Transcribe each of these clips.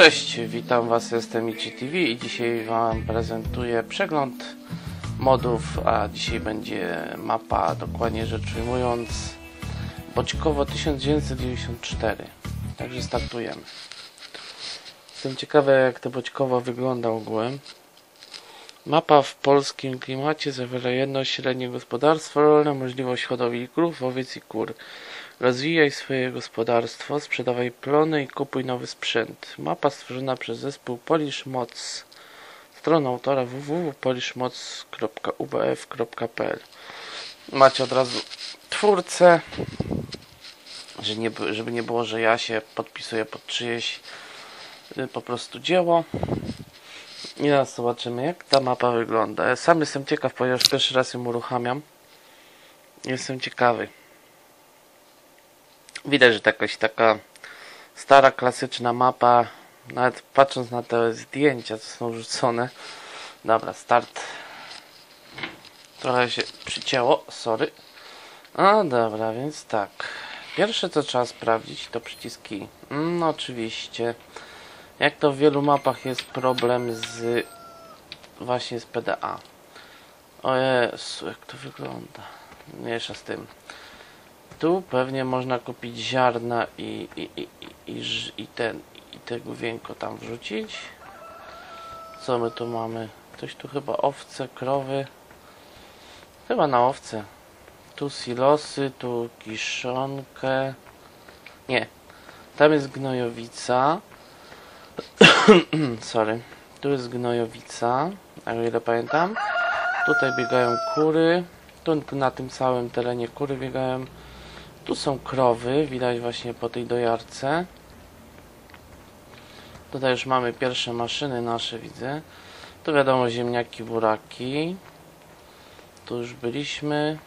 Cześć, witam Was, jestem ICTV i dzisiaj Wam prezentuję przegląd modów, a dzisiaj będzie mapa, dokładnie rzecz ujmując, Boćkowo 1994. Także startujemy. Jestem ciekawy jak to Boćkowo wygląda ogółem. Mapa w polskim klimacie zawiera jedno średnie gospodarstwo rolne, możliwość hodowli krów, owiec i kur. Rozwijaj swoje gospodarstwo, sprzedawaj plony i kupuj nowy sprzęt. Mapa stworzona przez zespół Polish Moc. Strona autora www.polishmoc.ubf.pl Macie od razu twórcę, żeby nie było, że ja się podpisuję pod czyjeś y, po prostu dzieło. I teraz zobaczymy, jak ta mapa wygląda. Ja sam jestem ciekaw, ponieważ pierwszy raz ją uruchamiam. Jestem ciekawy. Widać, że to jakaś taka stara, klasyczna mapa. Nawet patrząc na te zdjęcia, co są rzucone. Dobra, start. Trochę się przycięło, sorry. No dobra, więc tak. Pierwsze co trzeba sprawdzić to przyciski. No oczywiście. Jak to w wielu mapach jest problem z właśnie z PDA. O Jezu, jak to wygląda. Mniejsza z tym. Tu pewnie można kupić ziarna i, i, i, i, i, ten i te główienko tam wrzucić. Co my tu mamy? Ktoś tu chyba owce, krowy. Chyba na owce. Tu silosy, tu kiszonkę. Nie. Tam jest gnojowica. Sorry. Tu jest gnojowica, o ile pamiętam. Tutaj biegają kury. Tu na tym całym terenie kury biegają. Tu są krowy, widać właśnie po tej dojarce. Tutaj już mamy pierwsze maszyny nasze, widzę. Tu wiadomo ziemniaki, buraki. Tu już byliśmy.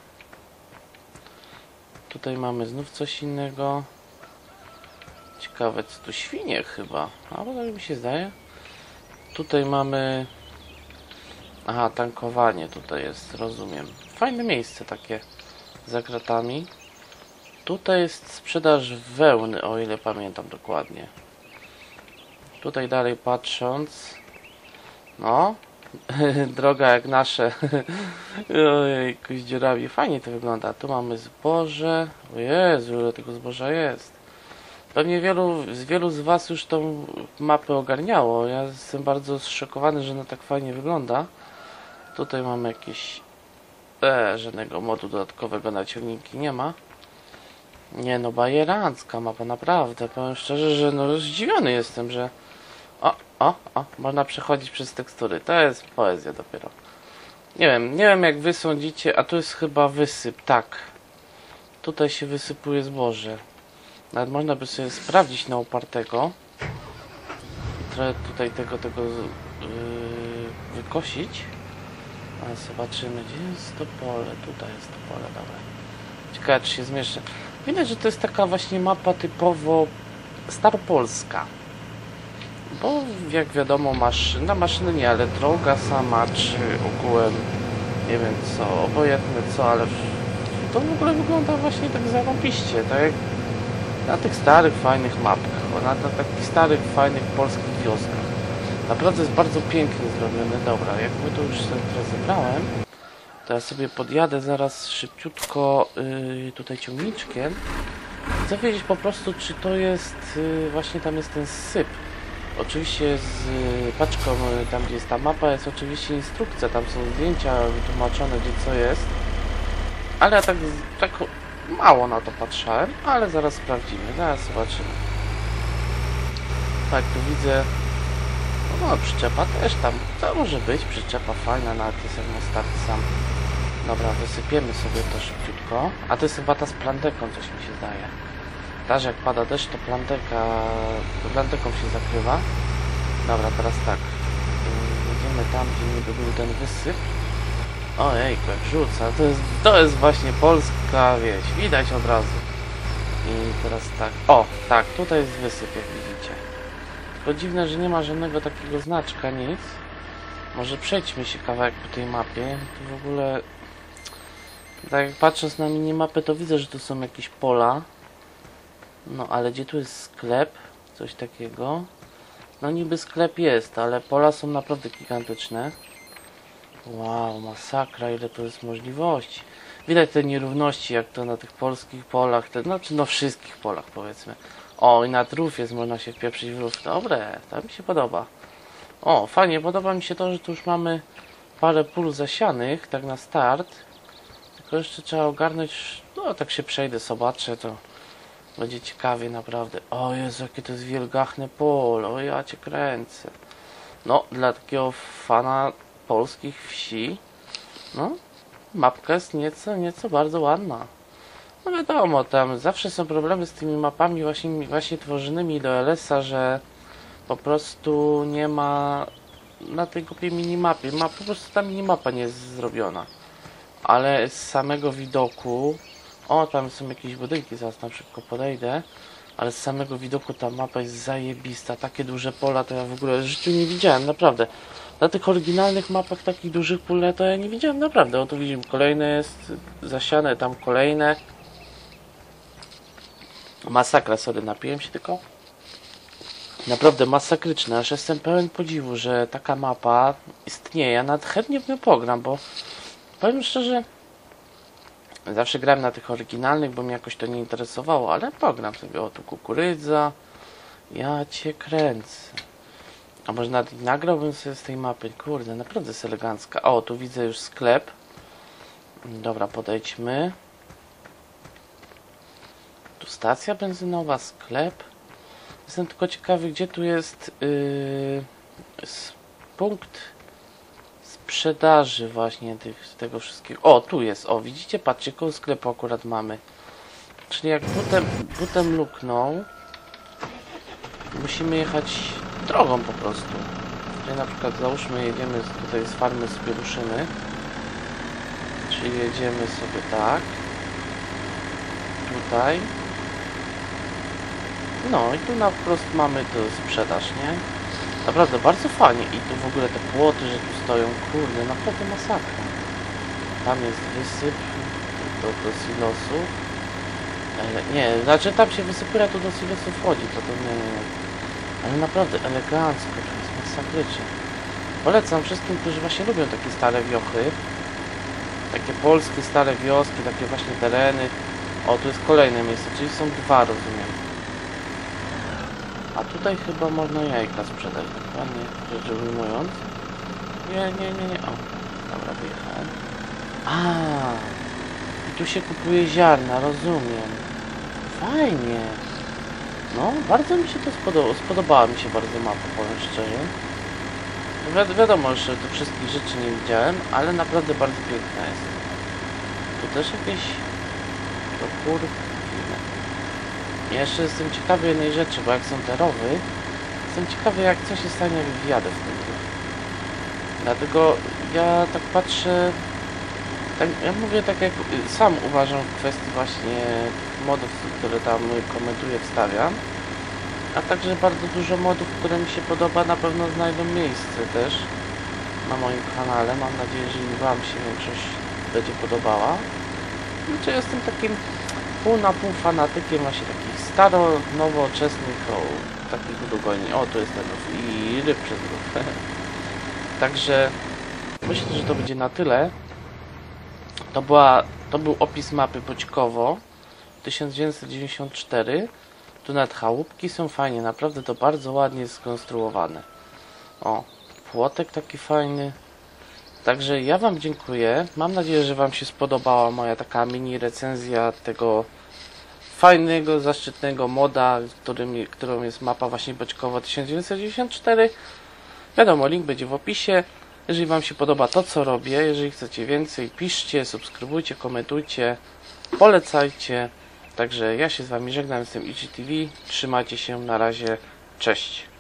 Tutaj mamy znów coś innego. Ciekawe, co tu świnie chyba. Albo tak mi się zdaje. Tutaj mamy... Aha, tankowanie tutaj jest, rozumiem. Fajne miejsce takie za kratami. Tutaj jest sprzedaż wełny, o ile pamiętam dokładnie. Tutaj dalej patrząc. No. Droga jak nasze. Ojej, dziurawi. Fajnie to wygląda. Tu mamy zboże. O Jezu, ile tego zboża jest. Pewnie wielu, wielu z Was już tą mapę ogarniało. Ja jestem bardzo zszokowany, że ona tak fajnie wygląda. Tutaj mamy jakieś... E, żadnego modu dodatkowego na ciągniki nie ma. Nie no, bajerancka mapa, naprawdę. Powiem szczerze, że no zdziwiony jestem, że... O, o, o, można przechodzić przez tekstury. To jest poezja dopiero. Nie wiem, nie wiem jak wy sądzicie, a tu jest chyba wysyp, tak. Tutaj się wysypuje zboże. Nawet można by sobie sprawdzić na upartego. Trochę tutaj tego, tego yy, wykosić. Ale zobaczymy, gdzie jest to pole. Tutaj jest to pole, dobra. Ciekawe, czy się zmieszczę. Widać, że to jest taka właśnie mapa typowo staropolska. Bo jak wiadomo, maszyna, maszyny nie, ale droga sama, czy ogółem, nie wiem co, obojętne co, ale to w ogóle wygląda właśnie tak zarąbiście, tak jak na tych starych, fajnych mapkach, o, na, na takich starych, fajnych polskich wioskach. Naprawdę jest bardzo pięknie zrobione. Dobra, jak my to już sobie teraz zebrałem, to ja sobie podjadę zaraz szybciutko yy, tutaj ciągniczkiem. Chcę wiedzieć po prostu, czy to jest yy, właśnie tam jest ten syp. Oczywiście z yy, paczką, yy, tam gdzie jest ta mapa, jest oczywiście instrukcja, tam są zdjęcia wytłumaczone, gdzie co jest. Ale ja tak, tak mało na to patrzałem, ale zaraz sprawdzimy, zaraz zobaczymy. Tak, tu widzę no, no przyczepa też tam, to może być przyczepa fajna, nawet jest jak na start sam. Dobra, wysypiemy sobie to szybciutko. A to jest chyba ta z planteką, coś mi się zdaje. Ta, że jak pada deszcz, to planteka, planteką się zakrywa. Dobra, teraz tak. Yy, Jedziemy tam, gdzie niby był ten wysyp. Ojejku, jak rzuca. To jest, to jest właśnie polska wieś. Widać od razu. I teraz tak. O, tak, tutaj jest wysyp, jak widzicie. Tylko dziwne, że nie ma żadnego takiego znaczka, nic. Może przejdźmy się kawałek po tej mapie. Tu w ogóle... Tak jak patrząc na minimapę, to widzę, że tu są jakieś pola. No, ale gdzie tu jest sklep? Coś takiego. No niby sklep jest, ale pola są naprawdę gigantyczne. Wow, masakra, ile to jest możliwości. Widać te nierówności, jak to na tych polskich polach, te, znaczy no wszystkich polach powiedzmy. O, i na truf jest, można się wpieprzyć w rów. Dobre, to mi się podoba. O, fajnie, podoba mi się to, że tu już mamy parę pól zasianych, tak na start. Tylko jeszcze trzeba ogarnąć, no tak się przejdę, zobaczę, to będzie ciekawie naprawdę. O Jezu, jakie to jest wielgachne pole, o ja cię kręcę. No, dla takiego fana polskich wsi, no, mapka jest nieco, nieco bardzo ładna. No wiadomo, tam zawsze są problemy z tymi mapami właśnie, właśnie tworzonymi do LS-a, że po prostu nie ma na tej głupiej minimapie, ma po prostu ta minimapa nie jest zrobiona. Ale z samego widoku, o tam są jakieś budynki, zaraz tam szybko podejdę, ale z samego widoku ta mapa jest zajebista, takie duże pola to ja w ogóle w życiu nie widziałem, naprawdę. Na tych oryginalnych mapach takich dużych pól to ja nie widziałem, naprawdę. O tu widzimy, kolejne jest zasiane, tam kolejne. Masakra, sorry, napiłem się tylko. Naprawdę masakryczne, aż jestem pełen podziwu, że taka mapa istnieje. Ja nawet chętnie w nią pogram, bo powiem szczerze, zawsze grałem na tych oryginalnych, bo mnie jakoś to nie interesowało, ale pogram sobie, o tu kukurydza, ja cię kręcę. A może nawet nagrałbym sobie z tej mapy, kurde, naprawdę jest elegancka. O, tu widzę już sklep. Dobra, podejdźmy. Tu stacja benzynowa, sklep. Jestem tylko ciekawy, gdzie tu jest yy, punkt sprzedaży właśnie tych, tego wszystkiego. O, tu jest. O, widzicie? Patrzcie, koło sklepu akurat mamy. Czyli jak butem, butem luknął, musimy jechać drogą po prostu. Czyli na przykład załóżmy jedziemy tutaj z farmy z Pieruszyny. Czyli jedziemy sobie tak. Tutaj. No i tu na wprost mamy to sprzedaż, nie? Naprawdę bardzo fajnie i tu w ogóle te płoty, że tu stoją, kurde, naprawdę masakra. Tam jest wysyp do, do silosu. Nie, znaczy tam się wysypuje, tu do silosu wchodzi, to to nie, nie, nie. Ale naprawdę elegancko, to jest masakrycznie. Polecam wszystkim, którzy właśnie lubią takie stare wiochy. Takie polskie stare wioski, takie właśnie tereny. O, tu jest kolejne miejsce, czyli są dwa, rozumiem. A tutaj chyba można jajka sprzedać, dokładnie rzecz ujmując. Nie, nie, nie, nie. O, dobra, wyjechałem. A, i tu się kupuje ziarna, rozumiem. Fajnie. No, bardzo mi się to spodobało. Spodobała mi się bardzo mapa, powiem szczerze. Wi wiadomo, że tu wszystkich rzeczy nie widziałem, ale naprawdę bardzo piękna jest. Tu też jakieś do kur... Ja jeszcze jestem ciekawy jednej rzeczy, bo jak są te rowy, jestem ciekawy jak co się stanie jak wjadę w ten rów. Dlatego ja tak patrzę, tak, ja mówię tak jak y, sam uważam w kwestii właśnie modów, które tam komentuję, wstawiam. A także bardzo dużo modów, które mi się podoba, na pewno znajdą miejsce też na moim kanale. Mam nadzieję, że Wam się większość będzie podobała. Znaczy jestem takim pół na pół fanatykiem właśnie takich staro-nowoczesnych o, takich udogoni. O, tu jest ten i ryb przez rów. Także myślę, że to będzie na tyle. To, była, to był opis mapy Boćkowo 1994. Tu nawet chałupki są fajnie, naprawdę to bardzo ładnie skonstruowane. O, płotek taki fajny. Także ja Wam dziękuję. Mam nadzieję, że Wam się spodobała moja taka mini recenzja tego fajnego, zaszczytnego moda, którym, którą jest mapa właśnie Boćkowo 1994. Wiadomo, link będzie w opisie. Jeżeli Wam się podoba to, co robię, jeżeli chcecie więcej, piszcie, subskrybujcie, komentujcie, polecajcie. Także ja się z Wami żegnam, jestem IGTV. Trzymajcie się, na razie, cześć.